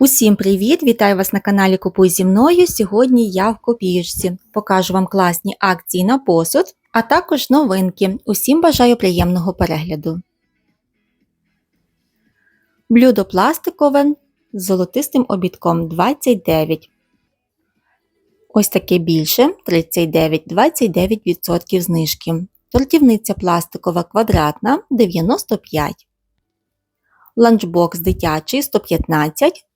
Усім привіт! Вітаю вас на каналі Купуй зі мною. Сьогодні я в копіюшці. Покажу вам класні акції на посуд, а також новинки. Усім бажаю приємного перегляду. Блюдо пластикове з золотистим обідком 29. Ось таке більше 39, 29% знижки. Тортівниця пластикова квадратна 95. Ланчбокс дитячий 115.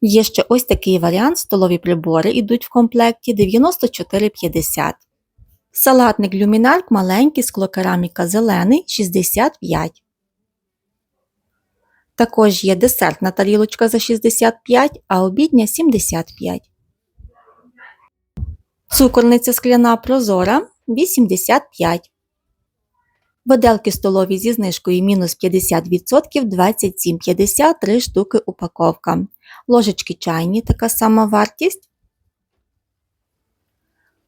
Є ще ось такий варіант: столові прибори йдуть в комплекті 94,50. Салатник люмінарк маленький склокераміка зелений 65. Також є десертна тарілочка за 65, а обідня 75. Цукорниця скляна прозора 85. Виделки столові зі знижкою мінус 50% 27,50 3 штуки упаковка. Ложечки чайні, така сама вартість.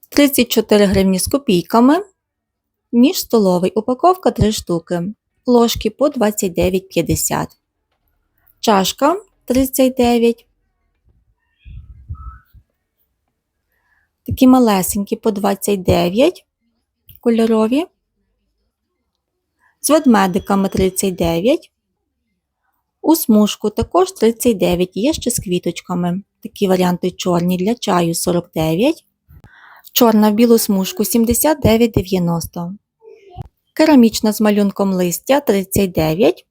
34 гривні з копійками. Ніж столовий упаковка 3 штуки. Ложки по 29,50. Чашка 39. Такі малесенькі по 29 кольорові. З ведмедиками 39. У смужку також 39, є ще з квіточками. Такі варіанти чорні для чаю 49. Чорна в білу смужку 79,90. Керамічна з малюнком листя 39.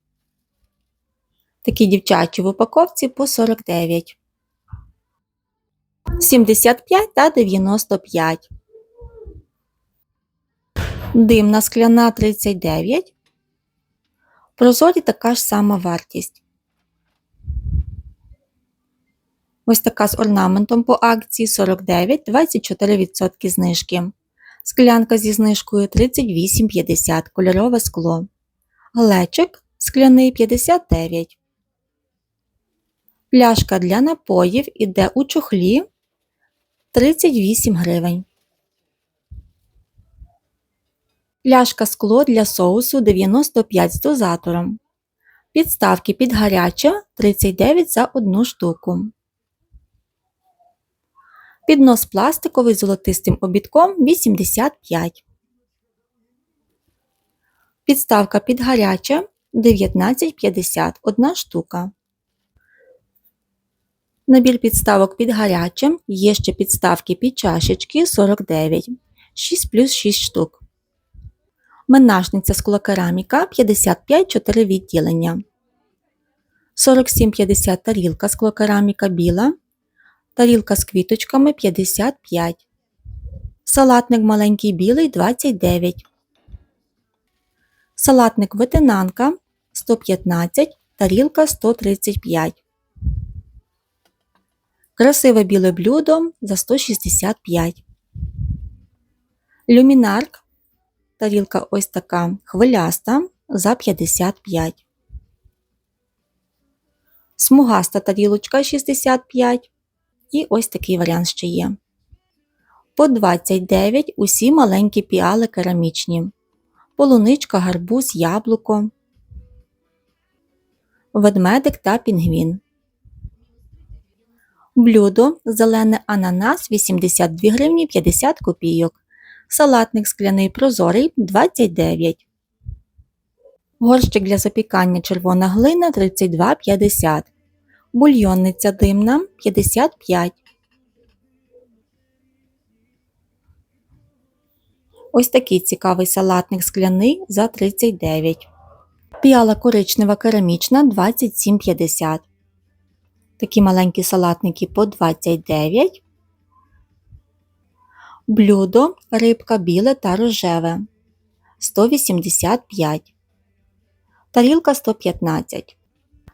Такі дівчачі в упаковці по 49. 75 та 95. Димна скляна 39. Прозорі така ж сама вартість. Ось така з орнаментом по акції 49, 24% знижки. Склянка зі знижкою 38,50 кольорове скло. Глечик скляний 59. Пляшка для напоїв іде у чохлі 38 гривень. Пляшка скло для соусу 95 з дозатором. Підставки під гаряче 39 за одну штуку. Піднос пластиковий з золотистим обідком 85. Підставка під гаряче 19,50 одна штука. Набір підставок під гаряче. Є ще підставки під чашечки 49. 6 плюс 6 штук. Менажниця склокераміка 55 4 відділення. 47,50 тарілка склокераміка біла. Тарілка з квіточками 55. Салатник маленький білий 29. Салатник ветенанка 115. Тарілка 135. Красиве біле блюдо за 165. Люмінарк Тарілка ось така хвиляста за 55. Смугаста тарілочка 65. І ось такий варіант ще є. По 29 усі маленькі піали керамічні. Полуничка, гарбуз, яблуко, ведмедик та пінгвін. Блюдо зелене ананас 82 гривні 50 копійок. Салатник скляний прозорий 29. Горщик для запікання червона глина 32,50. Бульйонниця димна 55. Ось такий цікавий салатник скляний за 39. Піала коричнева керамічна 27,50. Такі маленькі салатники по 29. Блюдо рибка біле та рожеве 185. Тарілка 115.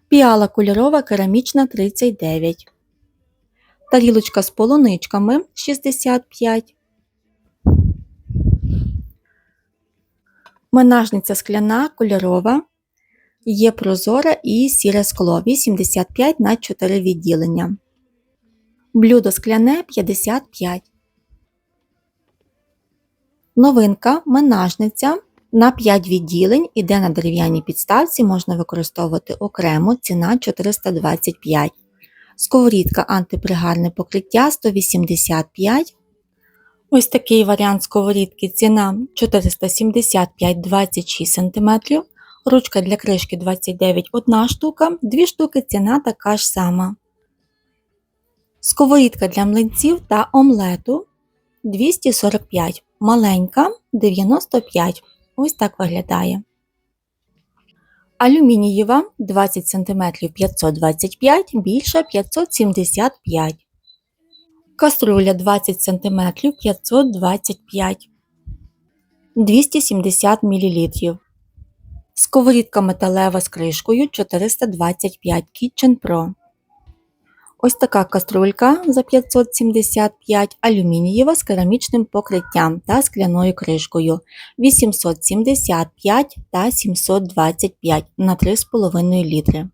Піала кольорова керамічна 39. Тарілочка з полуничками 65. Менажниця скляна кольорова. Є прозоре і сіре скло 85 на 4 відділення. Блюдо скляне 55. Новинка менажниця На 5 відділень іде на дерев'яній підставці, можна використовувати окремо, ціна 425. Сковорідка антипригарне покриття 185. Ось такий варіант сковорідки ціна 475 26 см. Ручка для кришки 29 1 штука, 2 штуки ціна така ж сама. Сковорідка для млинців та омлету 245, маленька 95. Ось так виглядає. Алюмінієва 20 см 525, більша 575. Каструля 20 см 525. 270 мл. Сковорідка металева з кришкою 425 Kitchen Pro. Ось така каструлька за 575 алюмінієва з керамічним покриттям та скляною кришкою 875 та 725 на 3,5 літри.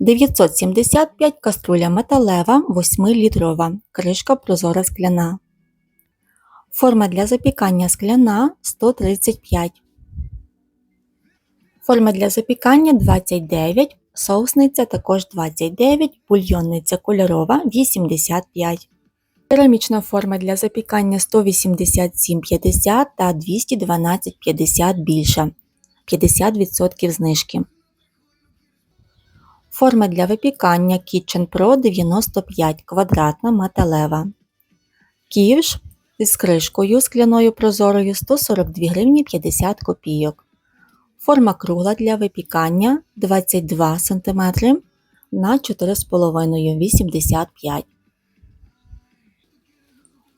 975 каструля металева 8-літрова, кришка прозора скляна. Форма для запікання скляна 135. Форма для запікання 29, соусниця також 29, бульйонниця кольорова 85. Керамічна форма для запікання 187,50 та 212,50 більша. 50% знижки. Форма для випікання Kitchen Pro 95 квадратна металева. Ківш із кришкою скляною прозорою 142 гривні 50 копійок. Форма кругла для випікання 22 см на 4,5 85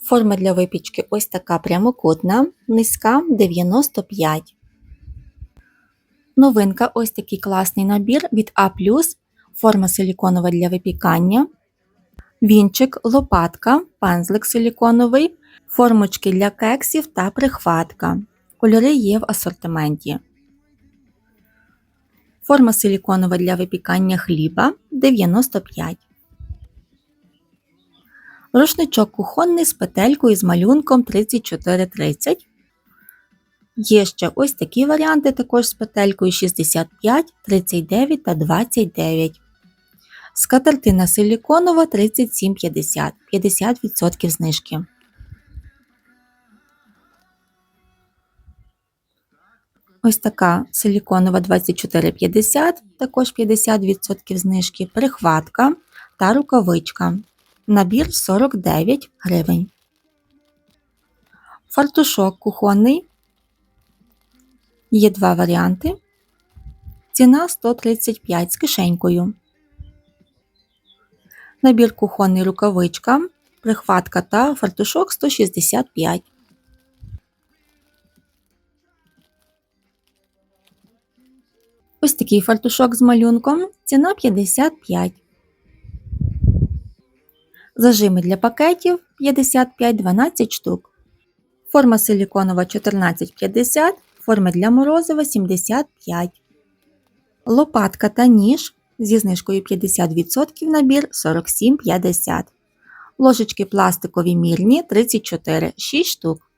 Форма для випічки ось така прямокутна, низька 95 Новинка ось такий класний набір від А+, форма силіконова для випікання, вінчик, лопатка, пензлик силіконовий, формочки для кексів та прихватка. Кольори є в асортименті. Форма силіконова для випікання хліба 95. Рушничок кухонний з петелькою з малюнком 3430. Є ще ось такі варіанти, також з петелькою 65, 39 та 29. Скатертина силіконова 37,50, 50% знижки. Ось така силіконова 24,50, також 50% знижки, прихватка та рукавичка. Набір 49 гривень. Фартушок кухонний. Є два варіанти. Ціна 135 з кишенькою. Набір кухонний рукавичка, прихватка та фартушок 165. Ось такий фартушок з малюнком. Ціна 55. Зажими для пакетів 55-12 штук. Форма силіконова 14,50, форма для морозива 75. Лопатка та ніж зі знижкою 50% набір 47,50. Ложечки пластикові мірні 34, 6 штук.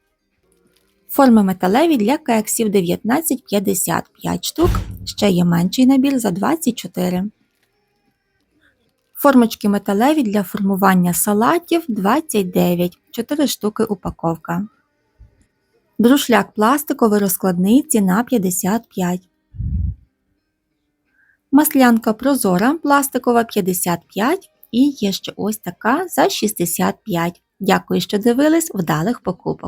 Форми металеві для кексів 19,50 5 штук. Ще є менший набір за 24. Формочки металеві для формування салатів 29, 4 штуки упаковка. Друшляк пластиковий розкладний ціна 55. Маслянка прозора пластикова 55 і є ще ось така за 65. Дякую, що дивились вдалих покупок.